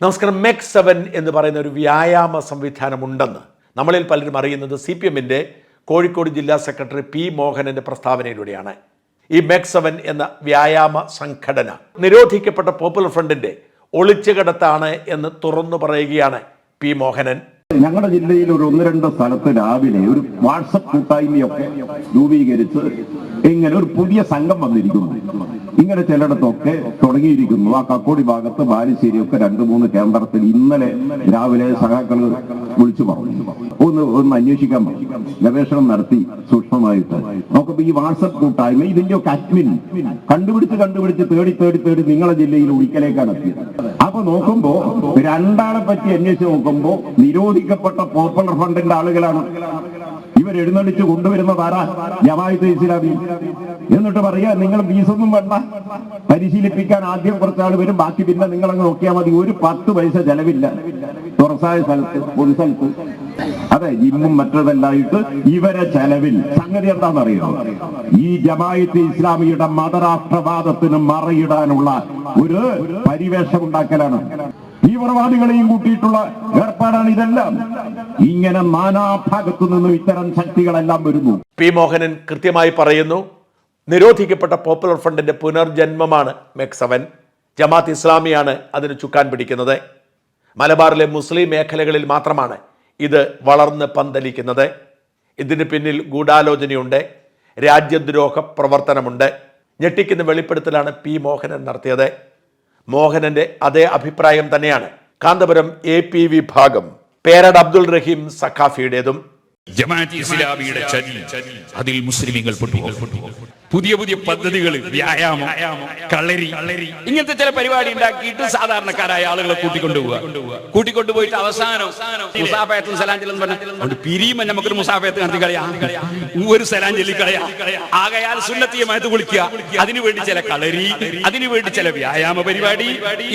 നമസ്കാരം മെക് സെവൻ എന്ന് പറയുന്ന ഒരു വ്യായാമ സംവിധാനമുണ്ടെന്ന് നമ്മളിൽ പലരും അറിയുന്നത് സി പി എമ്മിന്റെ കോഴിക്കോട് ജില്ലാ സെക്രട്ടറി പി മോഹനന്റെ പ്രസ്താവനയിലൂടെയാണ്. ഈ മെക് സെവൻ എന്ന വ്യായാമ സംഘടന നിരോധിക്കപ്പെട്ട പോപ്പുലർ ഫ്രണ്ടിന്റെ ഒളിച്ചുകിടത്താണ് എന്ന് തുറന്നു പറയുകയാണ് പി മോഹനൻ. ഞങ്ങളുടെ ജില്ലയിൽ ഒരു ഒന്ന് രണ്ട് സ്ഥലത്ത് രാവിലെ ഒരു വാട്സപ്പ് കൂട്ടായ്മയൊക്കെ രൂപീകരിച്ച് ഇങ്ങനെ ഒരു പുതിയ സംഘം വന്നിരിക്കുന്നു. ഇങ്ങനെ ചിലയിടത്തൊക്കെ തുടങ്ങിയിരിക്കുന്നു. ആ കക്കോടി ഭാഗത്ത് ബാലുശ്ശേരിയൊക്കെ രണ്ട് മൂന്ന് കേന്ദ്രത്തിൽ ഇന്നലെ രാവിലെ സഖാക്കൾ വിളിച്ചു പറഞ്ഞു. ഒന്ന് ഒന്ന് അന്വേഷിക്കാൻ പറഞ്ഞു. ഗവേഷണം നടത്തി സൂക്ഷ്മമായിട്ട്. നോക്കുമ്പോ ഈ വാട്സപ്പ് കൂട്ടായ്മ ഇതിന്റെ ഒക്കെ അഡ്മിൻ കണ്ടുപിടിച്ച് കണ്ടുപിടിച്ച് തേടി തേടി തേടി നിങ്ങളെ ജില്ലയിൽ ഒരിക്കലേക്കാണ് എത്തിയത്. അപ്പൊ നോക്കുമ്പോ രണ്ടാളെ പറ്റി അന്വേഷിച്ച് നോക്കുമ്പോ നിരോധിക്കപ്പെട്ട പോപ്പുലർ ഫണ്ടിന്റെ ആളുകളാണ് ഇവർ എഴുന്നള്ളിച്ച് കൊണ്ടുവരുന്നത് ജമായത്ത് ഇസ്ലാമി. എന്നിട്ട് പറയാ നിങ്ങൾ ഫീസൊന്നും വേണ്ട. പരിശീലിപ്പിക്കാൻ ആദ്യം കുറച്ചാൾ വരും. ബാക്കി പിന്നെ നിങ്ങൾ അങ്ങ് നോക്കിയാൽ മതി. ഒരു പത്ത് പൈസ ചെലവില്ല. തുറസായ സ്ഥലത്ത് പൊതു സ്ഥലത്ത്. അതെ ഇന്നും മറ്റതല്ലായിട്ട് ഇവരെ ചെലവിൽ. സംഗതി എന്താണെന്നറിയോ? ഈ ജമായത്ത് ഇസ്ലാമിയുടെ മതരാഷ്ട്രവാദത്തിന് മറയിടാനുള്ള ഒരു പരിവേഷം ഉണ്ടാക്കലാണ്. തീവ്രവാദികളെയും കൂട്ടിയിട്ടുള്ള ഏർപ്പാടാണ് ഇതെല്ലാം. ഇങ്ങനെ നാനാഭാഗത്തു നിന്നും ഇത്തരം ശക്തികളെല്ലാം വരുന്നു. പി മോഹനൻ കൃത്യമായി പറയുന്നു നിരോധിക്കപ്പെട്ട പോപ്പുലർ ഫ്രണ്ടിന്റെ പുനർജന്മമാണ് മെക്സവൻ. ജമാത്ത് ഇസ്ലാമിയാണ് അതിന് ചുക്കാൻ പിടിക്കുന്നത്. മലബാറിലെ മുസ്ലിം മേഖലകളിൽ മാത്രമാണ് ഇത് വളർന്ന് പന്തലിക്കുന്നത്. ഇതിന് പിന്നിൽ ഗൂഢാലോചനയുണ്ട് രാജ്യദ്രോഹ പ്രവർത്തനമുണ്ട്. ഞെട്ടിക്കുന്ന വെളിപ്പെടുത്തലാണ് പി മോഹനൻ നടത്തിയത്. മോഹനന്റെ അതേ അഭിപ്രായം തന്നെയാണ്. കാന്തപുരം എ പി വിഭാഗം. പേരഡ് അബ്ദുൾ റഹീം സഖാഫിയുടേതും. ജമാഅത്ത് ഇസ്ലാമിയുടെ ചതി അതിൽ മുസ്ലിമീങ്ങൾ പെട്ടു. പുതിയ പുതിയ പദ്ധതികൾ വ്യായാമം കളരി ഇങ്ങനത്തെ ചില പരിപാടി ഉണ്ടാക്കിയിട്ട് സാധാരണക്കാരായ ആളുകളെ കൂട്ടിക്കൊണ്ടുപോവുക. കൂട്ടിക്കൊണ്ടുപോയിട്ട് അവസാനം മുസാഫയത്തും സലാം ചെല്ലുന്ന പറഞ്ഞ അതുകൊണ്ട് പിരിയുമ്പോൾ നമുക്കൊരു മുസാഫയത്ത് നടത്തി കളയാ. ഒരു സലാം കളയാം. ആകയാൽ സുന്നത്തിയമായത് കുളിക്കുക അതിനുവേണ്ടി ചില കളരി അതിനുവേണ്ടി ചില വ്യായാമ പരിപാടി.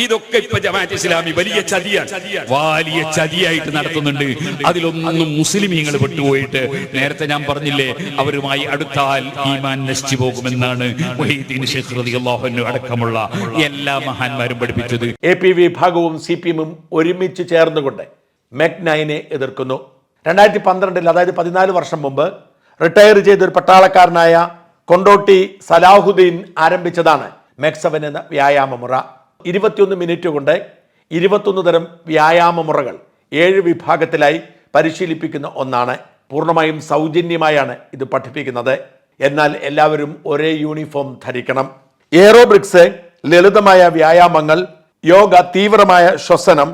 ഇതൊക്കെ ഇപ്പൊ ജമാഅത്ത് ഇസ്ലാമി വലിയ ചതിയാണ്. വലിയ ചതിയായിട്ട് നടത്തുന്നുണ്ട്. അതിലൊന്നും മുസ്ലിമീങ്ങൾ പെട്ടുപോയിട്ട് നേരത്തെ ഞാൻ പറഞ്ഞില്ലേ അവരുമായി അടുത്താൽ ഈമാൻ നശിച്ചു പോകുമെന്നാണ് ഷെയ്ഖ് അടക്കമുള്ള എല്ലാ മഹാന്മാരും പഠിപ്പിച്ചത്. എ പി വിഭാഗവും സി പി എമ്മും ഒരുമിച്ച് ചേർന്നുകൊണ്ട് മെക് നൈനെ എതിർക്കുന്നു. രണ്ടായിരത്തി പന്ത്രണ്ടിൽ അതായത് പതിനാല് വർഷം മുമ്പ് റിട്ടയർ ചെയ്ത ഒരു പട്ടാളക്കാരനായ കൊണ്ടോട്ടി സലാഹുദ്ദീൻ ആരംഭിച്ചതാണ് മെക്സവൻ എന്ന വ്യായാമമുറ ഇരുപത്തിയൊന്ന് മിനിറ്റ് കൊണ്ട് ഇരുപത്തൊന്ന് തരം വ്യായാമമുറകൾ ഏഴ് വിഭാഗത്തിലായി പരിശീലിപ്പിക്കുന്ന ഒന്നാണ്. പൂർണമായും സൗജന്യമായാണ് ഇത് പഠിപ്പിക്കുന്നത്. എന്നാൽ എല്ലാവരും ഒരേ യൂണിഫോം ധരിക്കണം. എയറോബ്രിക്സ് ലളിതമായ വ്യായാമങ്ങൾ യോഗ തീവ്രമായ ശ്വസനം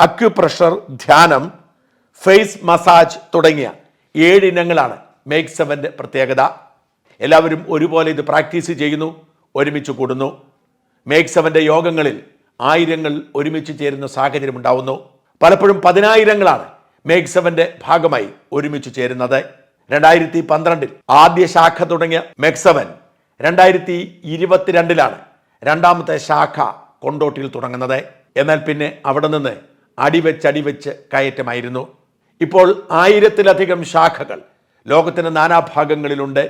അക്യുപ്രഷർ ധ്യാനം ഫേസ് മസാജ് തുടങ്ങിയ ഏഴിനങ്ങളാണ് മേക്ക് സെവന്റെ പ്രത്യേകത. എല്ലാവരും ഒരുപോലെ ഇത് പ്രാക്ടീസ് ചെയ്യുന്നു ഒരുമിച്ച് കൂടുന്നു. മേക്ക് സെവന്റെ യോഗങ്ങളിൽ ആയിരങ്ങൾ ഒരുമിച്ച് ചേരുന്ന സാഹചര്യം ഉണ്ടാവുന്നു. പലപ്പോഴും പതിനായിരങ്ങളാണ് മേക്ക് സെവന്റെ ഭാഗമായി ഒരുമിച്ച് ചേരുന്നത്. രണ്ടായിരത്തി പന്ത്രണ്ടിൽ ആദ്യ ശാഖ തുടങ്ങിയ മേക് സെവൻ രണ്ടായിരത്തി ഇരുപത്തിരണ്ടിലാണ് രണ്ടാമത്തെ ശാഖ കൊണ്ടോട്ടിയിൽ തുടങ്ങുന്നത്. എന്നാൽ പിന്നെ അവിടെ നിന്ന് അടിവെച്ചടിവെച്ച് അടിവെച്ച് കയറ്റമായിരുന്നു. ഇപ്പോൾ ആയിരത്തിലധികം ശാഖകൾ ലോകത്തിന്റെ നാനാഭാഗങ്ങളിലുണ്ട്.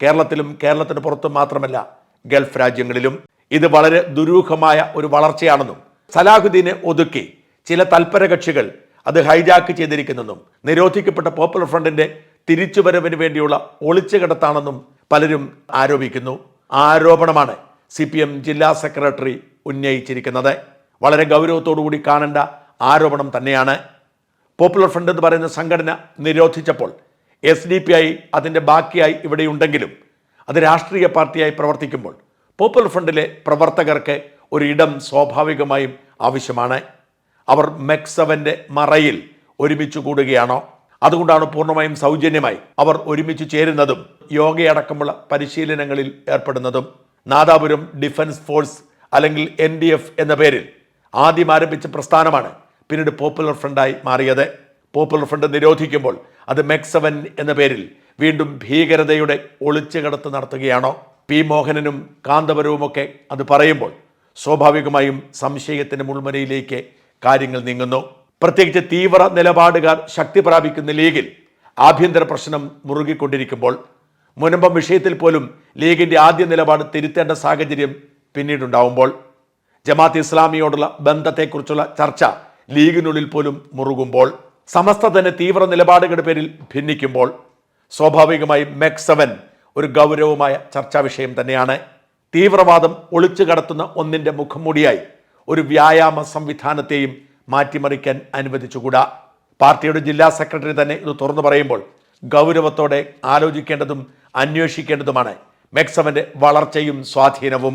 കേരളത്തിലും കേരളത്തിന് പുറത്തും മാത്രമല്ല ഗൾഫ് രാജ്യങ്ങളിലും. ഇത് വളരെ ദുരൂഹമായ ഒരു വളർച്ചയാണെന്നും സലാഹുദ്ദീനെ ഒതുക്കി ചില തൽപര കക്ഷികൾ അത് ഹൈജാക്ക് ചെയ്തിരിക്കുന്നെന്നും നിരോധിക്കപ്പെട്ട പോപ്പുലർ ഫ്രണ്ടിന്റെ തിരിച്ചുവരവിന് വേണ്ടിയുള്ള ഒളിച്ചുകിടത്താണെന്നും പലരും ആരോപിക്കുന്നു. ആരോപണമാണ് സി പി എം ജില്ലാ സെക്രട്ടറി ഉന്നയിച്ചിരിക്കുന്നത്. വളരെ ഗൗരവത്തോടുകൂടി കാണേണ്ട ആരോപണം തന്നെയാണ്. പോപ്പുലർ ഫ്രണ്ട് എന്ന് പറയുന്ന സംഘടന നിരോധിച്ചപ്പോൾ എസ് ഡി പി ഐ അതിന്റെ ബാക്കിയായി ഇവിടെയുണ്ടെങ്കിലും അത് രാഷ്ട്രീയ പാർട്ടിയായി പ്രവർത്തിക്കുമ്പോൾ പോപ്പുലർ ഫ്രണ്ടിലെ പ്രവർത്തകർക്ക് ഒരിടം സ്വാഭാവികമായും ആവശ്യമാണ്. അവർ മെക്സവന്റെ മറയിൽ ഒരുമിച്ച് കൂടുകയാണോ? അതുകൊണ്ടാണ് പൂർണമായും സൗജന്യമായി അവർ ഒരുമിച്ച് ചേരുന്നതും യോഗയടക്കമുള്ള പരിശീലനങ്ങളിൽ ഏർപ്പെടുന്നതും. നാദാപുരം ഡിഫൻസ് ഫോഴ്സ് അല്ലെങ്കിൽ എൻ ഡി എഫ് എന്ന പേരിൽ ആദ്യം ആരംഭിച്ച പ്രസ്ഥാനമാണ് പിന്നീട് പോപ്പുലർ ഫ്രണ്ടായി മാറിയത്. പോപ്പുലർ ഫ്രണ്ട് നിരോധിക്കുമ്പോൾ അത് മെക്സവൻ എന്ന പേരിൽ വീണ്ടും ഭീകരതയുടെ ഒളിച്ചുകടത്ത് നടത്തുകയാണോ? പി മോഹനനും കാന്തപുരവുമൊക്കെ അത് പറയുമ്പോൾ സ്വാഭാവികമായും സംശയത്തിന് മുൾമുനയിലേക്ക് കാര്യങ്ങൾ നീങ്ങുന്നു. പ്രത്യേകിച്ച് തീവ്ര നിലപാടുകാർ ശക്തി പ്രാപിക്കുന്ന ലീഗിൽ ആഭ്യന്തര പ്രശ്നം മുറുകിക്കൊണ്ടിരിക്കുമ്പോൾ മുനമ്പം വിഷയത്തിൽ പോലും ലീഗിന്റെ ആദ്യ നിലപാട് തിരുത്തേണ്ട സാഹചര്യം പിന്നീടുണ്ടാവുമ്പോൾ ജമാഅത്ത് ഇസ്ലാമിയോടുള്ള ബന്ധത്തെക്കുറിച്ചുള്ള ചർച്ച ലീഗിനുള്ളിൽ പോലും മുറുകുമ്പോൾ സമസ്ത തന്നെ തീവ്ര നിലപാടുകളുടെ പേരിൽ ഭിന്നിക്കുമ്പോൾ സ്വാഭാവികമായി മെക്സവൻ ഒരു ഗൗരവമായ ചർച്ചാ വിഷയം തന്നെയാണ്. തീവ്രവാദം ഒളിച്ചു കടത്തുന്ന ഒന്നിന്റെ മുഖംമൂടിയായി ഒരു വ്യായാമ സംവിധാനത്തെയും മാറ്റിമറിക്കാൻ അനുവദിച്ചുകൂടാ? പാർട്ടിയുടെ ജില്ലാ സെക്രട്ടറി തന്നെ ഇത് തുറന്നു പറയുമ്പോൾ ഗൗരവത്തോടെ ആലോചിക്കേണ്ടതും അന്വേഷിക്കേണ്ടതുമാണ് മെക്സവന്റെ വളർച്ചയും സ്വാധീനവും.